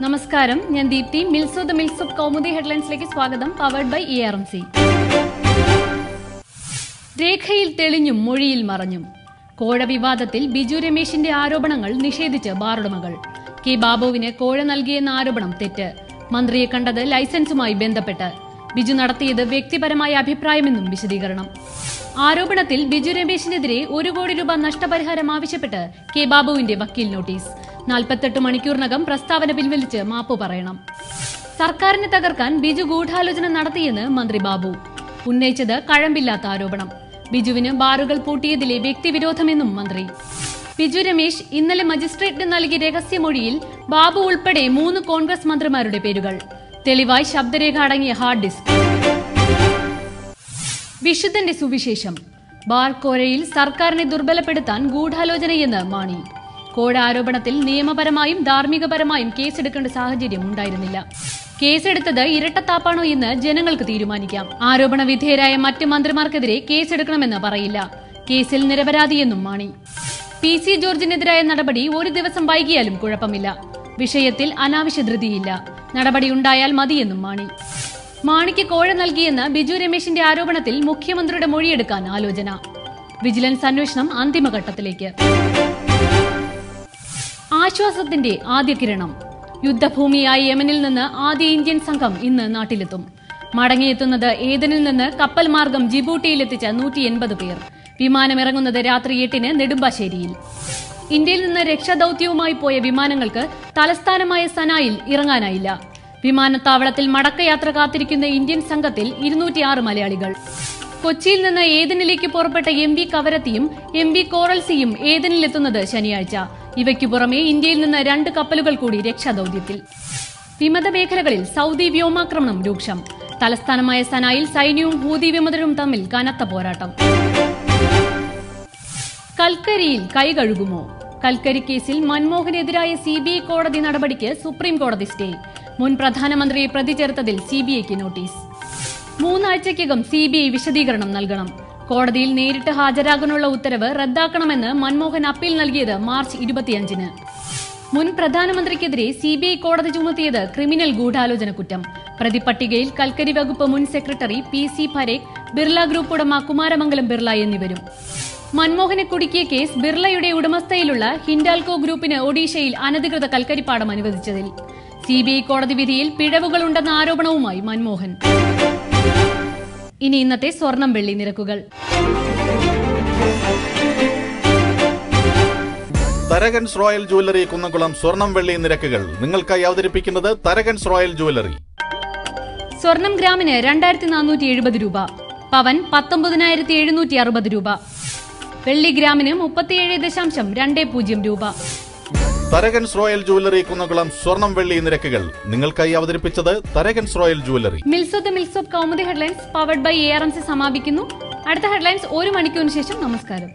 നമസ്കാരം. ഞാൻ Deepthi. Mills the mills of Kaumudi ഹെഡ്ലൈൻസിലേക്ക് സ്വാഗതം powered by E R M C രേഖയിൽ തെളിഞ്ഞും മൊഴിയിൽ മറഞ്ഞും. കോഴ വിവാദത്തിൽ ബിജു രമേശിന്റെ ആരോപണങ്ങൾ നിഷേധിച്ച് ബാറുടമകൾ. കെ ബാബുവിന് കോഴ നൽകിയെന്ന ആരോപണം തെറ്റ്. മന്ത്രിയെ കണ്ടത് ലൈസൻസുമായി ബന്ധപ്പെട്ട്. ബിജു നടത്തിയത് വ്യക്തിപരമായ അഭിപ്രായമെന്നും വിശദീകരണം. ആരോപണത്തിൽ ബിജു രമേശിനെതിരെ ഒരു കോടി രൂപ നഷ്ടപരിഹാരം ആവശ്യപ്പെട്ട് കെ ബാബുവിന്റെ വക്കീൽ നോട്ടീസ്. നാൽപ്പത്തെട്ട് മണിക്കൂറിനകം പ്രസ്താവന പിൻവലിച്ച് മാപ്പ് പറയണം. സർക്കാരിനെ തകർക്കാൻ ബിജു ഗൂഢാലോചന നടത്തിയെന്ന് മന്ത്രി ബാബു. ഉന്നയിച്ചത് കഴമ്പില്ലാത്ത ആരോപണം. ബിജുവിന് ബാറുകൾ പൂട്ടിയതിലെ വ്യക്തിവിരോധമെന്നും മന്ത്രി. ബിജു രമേശ് ഇന്നലെ മജിസ്ട്രേറ്റിന് നൽകിയ രഹസ്യമൊഴിയിൽ ബാബു ഉൾപ്പെടെ മൂന്ന് കോൺഗ്രസ് മന്ത്രിമാരുടെ പേരുകൾ. തെളിവായി ശബ്ദരേഖ അടങ്ങിയ ഹാർഡ് ഡിസ്ക്. വിശുദ്ധന്റെ സുവിശേഷം. ബാർ കോരയിൽ സർക്കാരിനെ ദുർബലപ്പെടുത്താൻ ഗൂഢാലോചനയെന്ന് മാണി. കോഴ ആരോപണത്തിൽ നിയമപരമായും ധാർമ്മികപരമായും കേസെടുക്കേണ്ട സാഹചര്യം ഉണ്ടായിരുന്നില്ല. കേസെടുത്തത് ഇരട്ടത്താപ്പാണോ എന്ന് ജനങ്ങൾക്ക് തീരുമാനിക്കാം. ആരോപണ വിധേയരായ മറ്റ് മന്ത്രിമാർക്കെതിരെ കേസെടുക്കണമെന്ന് പറയില്ല. കേസിൽ നിരപരാധിയെന്നും മാണി. പി സി ജോർജിനെതിരായ നടപടി ഒരു ദിവസം വൈകിയാലും കുഴപ്പമില്ല. വിഷയത്തിൽ അനാവശ്യ ധൃതിയില്ല. നടപടി ഉണ്ടായാൽ മതിയെന്നും മാണി. മാണിക്ക് കോഴ നൽകിയെന്ന് ബിജു രമേശിന്റെ ആരോപണത്തിൽ മുഖ്യമന്ത്രിയുടെ മൊഴിയെടുക്കാൻ ആലോചന. വിജിലൻസ് അന്വേഷണം അന്തിമഘട്ടത്തിലേക്ക്. ആശ്വാസത്തിന്റെ ആദ്യ കിരണം. യുദ്ധഭൂമിയായ യമനിൽ നിന്ന് ആദ്യ ഇന്ത്യൻ സംഘം ഇന്ന് നാട്ടിലെത്തും. മടങ്ങിയെത്തുന്നത് ഏതനിൽ നിന്ന് കപ്പൽ മാർഗം ജിബൂട്ടിയിലെത്തിച്ച നൂറ്റി എൺപത് പേർ. വിമാനമിറങ്ങുന്നത് രാത്രി എട്ടിന് നെടുമ്പാശ്ശേരിയിൽ. ഇന്ത്യയിൽ നിന്ന് രക്ഷാദൌത്യവുമായി പോയ വിമാനങ്ങൾക്ക് തലസ്ഥാനമായ സനായിൽ ഇറങ്ങാനായില്ല. വിമാനത്താവളത്തിൽ മടക്കയാത്ര കാത്തിരിക്കുന്ന ഇന്ത്യൻ സംഘത്തിൽ ഇരുന്നൂറ്റിയാറ് മലയാളികൾ. കൊച്ചിയിൽ നിന്ന് ഏതനിലേക്ക് പുറപ്പെട്ട എം വി കവരത്തിയും എം വി കോറൽസിയും ഏതനിലെത്തുന്നത് ശനിയാഴ്ച. ഇവയ്ക്കു പുറമെ ഇന്ത്യയിൽ നിന്ന് രണ്ട് കപ്പലുകൾ കൂടി രക്ഷാദൌത്യത്തിൽ. വിമത മേഖലകളിൽ സൗദി വ്യോമാക്രമണം രൂക്ഷം. തലസ്ഥാനമായ സനായിൽ സൈന്യവും ഹൂതി വിമതരും തമ്മിൽ കനത്ത പോരാട്ടം. കൽക്കരിയിൽ കൈകഴുകുമോ കൽക്കരി കേസിൽ മൻമോഹനെതിരായ സി ബി ഐ കോടതി നടപടിക്ക് സുപ്രീം കോടതി സ്റ്റേ. മുൻ പ്രധാനമന്ത്രിയെ പ്രതി ചേർത്തതിൽ സി ബി ഐക്ക് നോട്ടീസ്. മൂന്നാഴ്ചയ്ക്കകം സി ബി ഐ വിശദീകരണം നൽകണം. കോടതിയിൽ നേരിട്ട് ഹാജരാകാനുള്ള ഉത്തരവ് റദ്ദാക്കണമെന്ന് മൻമോഹൻ അപ്പീൽ നൽകിയത് മാർച്ച് ഇരുപത്തിയഞ്ചിന്. മുൻ പ്രധാനമന്ത്രിക്കെതിരെ സി ബി ഐ കോടതി ചുമത്തിയത് ക്രിമിനൽ ഗൂഢാലോചന കുറ്റം. പ്രതിപട്ടികയിൽ കൽക്കരി വകുപ്പ് മുൻ secretary P C Parekh Birla group ഉടമ കുമാരമംഗലം ബിർള എന്നിവരും. മൻമോഹനെ കുടുക്കിയ കേസ് ബിർളയുടെ ഉടമസ്ഥയിലുള്ള ഹിൻഡാൽകോ ഗ്രൂപ്പിന് ഒഡീഷയിൽ അനധികൃത കൽക്കരിപ്പാടം അനുവദിച്ചതിൽ. സി കോടതി വിധിയിൽ പിഴവുകളുണ്ടെന്ന ആരോപണവുമായി മൻമോഹൻ. ഇനി ഇന്നത്തെ സ്വർണം വെള്ളി നിരക്കുകൾ. തരകൻസ് റോയൽ ജുവല്ലറി കുന്നംകുളം സ്വർണം വെള്ളി നിരക്കുകൾ. നിങ്ങൾക്കായി അവതരിപ്പിക്കുന്നത് തരകൻസ് റോയൽ ജുവല്ലറി. സ്വർണം ഗ്രാമിന് രണ്ടായിരത്തി നാനൂറ്റി എഴുപത് രൂപ. പവൻ പത്തൊമ്പതിനായിരത്തി എഴുന്നൂറ്റി അറുപത് രൂപ. വെള്ളി ഗ്രാമിന് മുപ്പത്തിയേഴ് ദശാംശം രണ്ട് പൂജ്യം രൂപ. തരകൻസ് റോയൽ ജുവല്ലറി കുന്നകുളം സ്വർണം വെള്ളി നിരക്കുകൾ നിങ്ങൾക്കായി അവതരിപ്പിച്ചത് Tharakans royal jewellery മിൽസോത്ത് of the mills of Kaumudi headlines powered by A R M C സമാപിക്കുന്നു. അടുത്ത ഹെഡ്ലൈൻസ് ഒരു മണിക്കൂറിന് ശേഷം നമസ്കാരം.